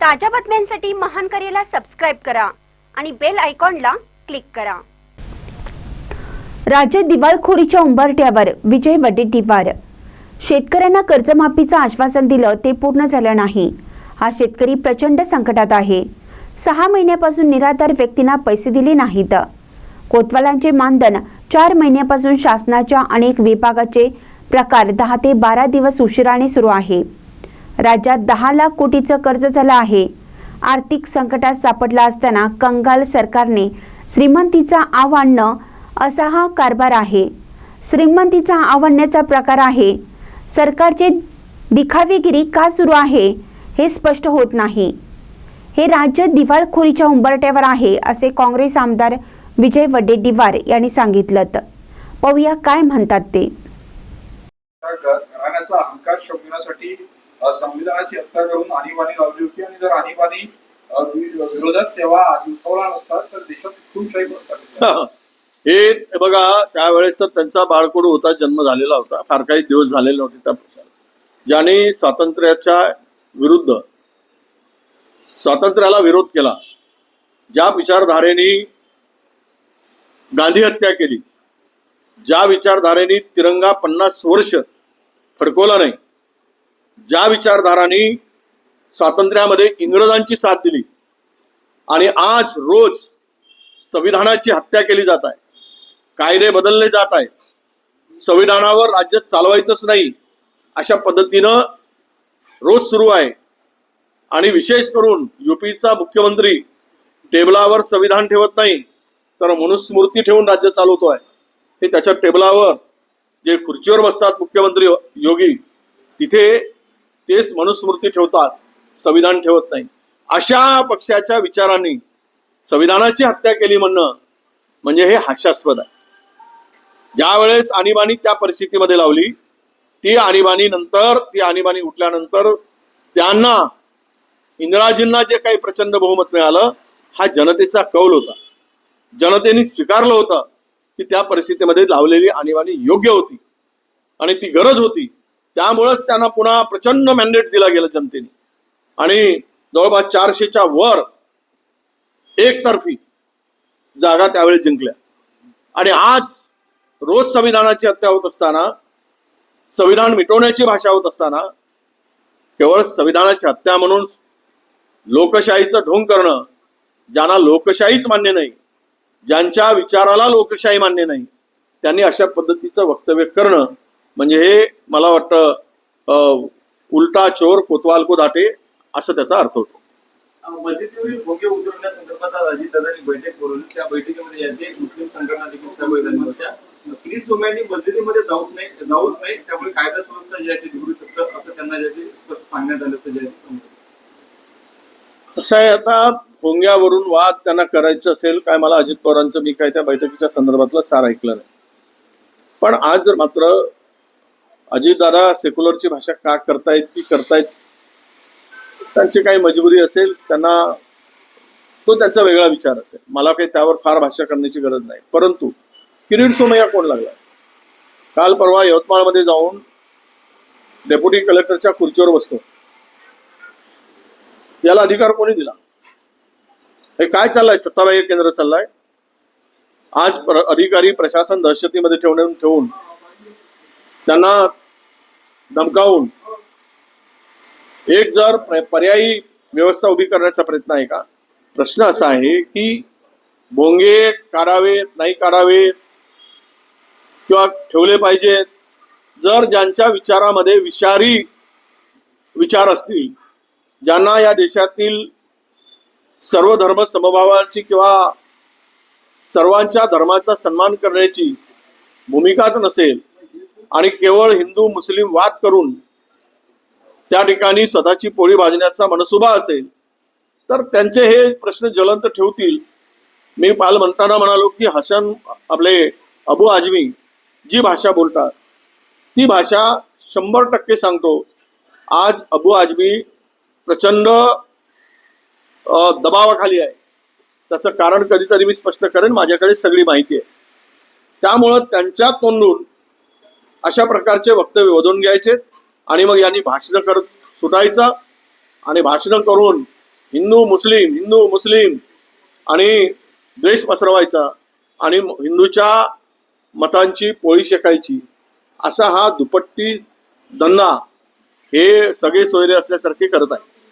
ताज्या बातम्यांसाठी महान करेला सबस्क्राईब करा आणि बेल आयकॉनला क्लिक करा. राज्य दिवाळखोरीच्या उंबरठ्यावर विजय वडेट्टीवार. शेतकऱ्यांना कर्जमाफीचं आश्वासन दिलं ते पूर्ण झालं नाही. हा शेतकरी प्रचंड संकटात आहे. सहा महिन्यापासून निराधार व्यक्तींना पैसे दिले नाहीत. कोतवालांचे मानधन चार महिन्यापासून शासनाच्या अनेक विभागाचे प्रकार दहा ते बारा दिवस उशिराने सुरू आहे. राज्यात दहा लाख कोटीचं कर्ज झालं आहे. आर्थिक संकटात सापडला असताना कंगाल सरकारने श्रीमंतीचा आव आणणं असा हा कारभार आहे. श्रीमंतीचा आवडण्याचा प्रकार आहे. सरकारचे दिखावेगिरी का सुरू आहे हे स्पष्ट होत नाही. हे राज्य दिवाळखोरीच्या उंबरट्यावर आहे असे काँग्रेस आमदार विजय वडेट्टीवार यांनी सांगितलं पाहूया काय म्हणतात ते. अहंकार शोधण्यासाठी संविधानाची हत्या करून आणीबाणी लावली होती आणि जर आणीबाणी विरोधात तेव्हा उठवला नसतात तर देशात हुकुमशाही प्रस्थापित हे बघा त्यावेळेस तर त्यांचा बाळकडू होता जन्म झालेला होता. फार काही दिवस झालेले नव्हते त्या ज्याने ज्यांनी स्वातंत्र्याच्या विरुद्ध स्वातंत्र्याला विरोध केला ज्या विचारधारेने गांधी हत्या केली ज्या विचारधारेने तिरंगा पन्नास वर्ष फडकवला नाही ज्या विचारधारांनी स्वातंत्र्यामध्ये इंग्रजांची साथ दिली आणि आज रोज संविधानाची हत्या केली जात आहे कायदे बदलले जात आहेत संविधानावर राज्य चालवायचंच नाही अशा पद्धतीनं रोज सुरू आहे. आणि विशेष करून युपीचा मुख्यमंत्री टेबलावर संविधान ठेवत नाही तर मनुस्मृती ठेवून राज्य चालवतो आहे हे त्याच्या टेबलावर जे खुर्चीवर बसतात मुख्यमंत्री योगी तिथे तेच मनुस्मृती ठेवतात संविधान ठेवत नाही. अशा पक्षाच्या विचारांनी संविधानाची हत्या केली म्हणणं म्हणजे हे हास्यास्पद आहे. ज्यावेळेस आणीबाणी त्या परिस्थितीमध्ये लावली ती आणीबाणी नंतर ती आणीबाणी उठल्यानंतर त्यांना इंदिराजींना जे काही प्रचंड बहुमत मिळालं हा जनतेचा कौल होता. जनतेने स्वीकारलं होतं की त्या परिस्थितीमध्ये लावलेली आणीबाणी योग्य होती आणि ती गरज होती. त्यामुळंच त्यांना पुन्हा प्रचंड मॅन्डेट दिला गेला जनतेने. आणि जवळपास चारशेच्या वर एकतर्फी जागा त्यावेळी जिंकल्या. आणि आज रोज संविधानाची हत्या होत असताना संविधान मिटवण्याची भाषा होत असताना केवळ संविधानाची हत्या म्हणून लोकशाहीचं ढोंग करणं ज्यांना लोकशाहीच मान्य नाही ज्यांच्या विचाराला लोकशाही मान्य नाही त्यांनी अशा पद्धतीचं वक्तव्य करणं म्हणजे हे मला वाटतं उलटा चोर कोतवाल को धाटे असं त्याचा अर्थ होतो. बैठक बोलवली. त्या बैठकीमध्ये मुस्लिम संघटना देखील सहभागी होत्या. श्री सोम्यांनी मस्जिदीमध्ये जाऊच नाही जाऊच नाही. त्यामुळे कायदा सुव्यवस्था जी आहे ती बिघडू शकतं असं त्यांना सांगण्यात आलं कसं आहे आता भोंग्यावरून वाद त्यांना करायचं असेल काय मला अजित पवारांचं मी काय त्या बैठकीच्या संदर्भातलं सार ऐकलं नाही. पण आज मात्र अजितदादा सेक्युलरची भाषा का करतायत की करतायत त्यांची काही मजबुरी असेल त्यांना तो त्यांचा वेगळा विचार असेल. मला काही त्यावर फार भाष्य करण्याची गरज नाही. परंतु किरीट सोमय्या कोण लागला? काल परवा यवतमाळमध्ये जाऊन डेप्युटी कलेक्टरच्या खुर्चीवर बसतो. याला अधिकार कोणी दिला? हे काय चाललंय? सत्ताबाई केंद्र चाललंय? आज प्र- अधिकारी प्रशासन दहशतीमध्ये ठेवून ठेवून त्यांना धमकावून. एक जर पर्यायी व्यवस्था उभी करण्याचा प्रयत्न आहे का? प्रश्न असा आहे की भोंगे काढावेत नाही काढावेत किंवा ठेवले पाहिजेत. जर ज्यांच्या विचारामध्ये विषारी विचार असतील ज्यांना या देशातील सर्व धर्म समभावाची किंवा सर्वांच्या धर्माचा सन्मान करण्याची भूमिकाच नसेल आणि केवळ हिंदू मुस्लिम वाद करून त्या ठिकाणी स्वतःची पोळी भाजण्याचा मनसुबा असेल तर त्यांचे हे प्रश्न ज्वलंत ठेवतील. मी काल म्हणताना म्हणालो की हसन आपले अबू आजमी जी भाषा बोलतात ती भाषा शंभर टक्के सांगतो. आज अबू आजमी प्रचंड दबावाखाली आहे. त्याचं कारण कधीतरी मी स्पष्ट करेन माझ्याकडे सगळी माहिती आहे. त्यामुळं त्यांच्या तोंडून अशा प्रकारचे वक्तव्य वधून घ्यायचे आणि मग यांनी भाषणं करत सुटायचं आणि भाषणं करून हिंदू मुस्लिम हिंदू मुस्लिम आणि द्वेष पसरवायचा आणि हिंदूच्या मतांची पोळी शेकायची असा हा दुपट्टी धंदा हे सगळे सोयरे असल्यासारखे करत आहे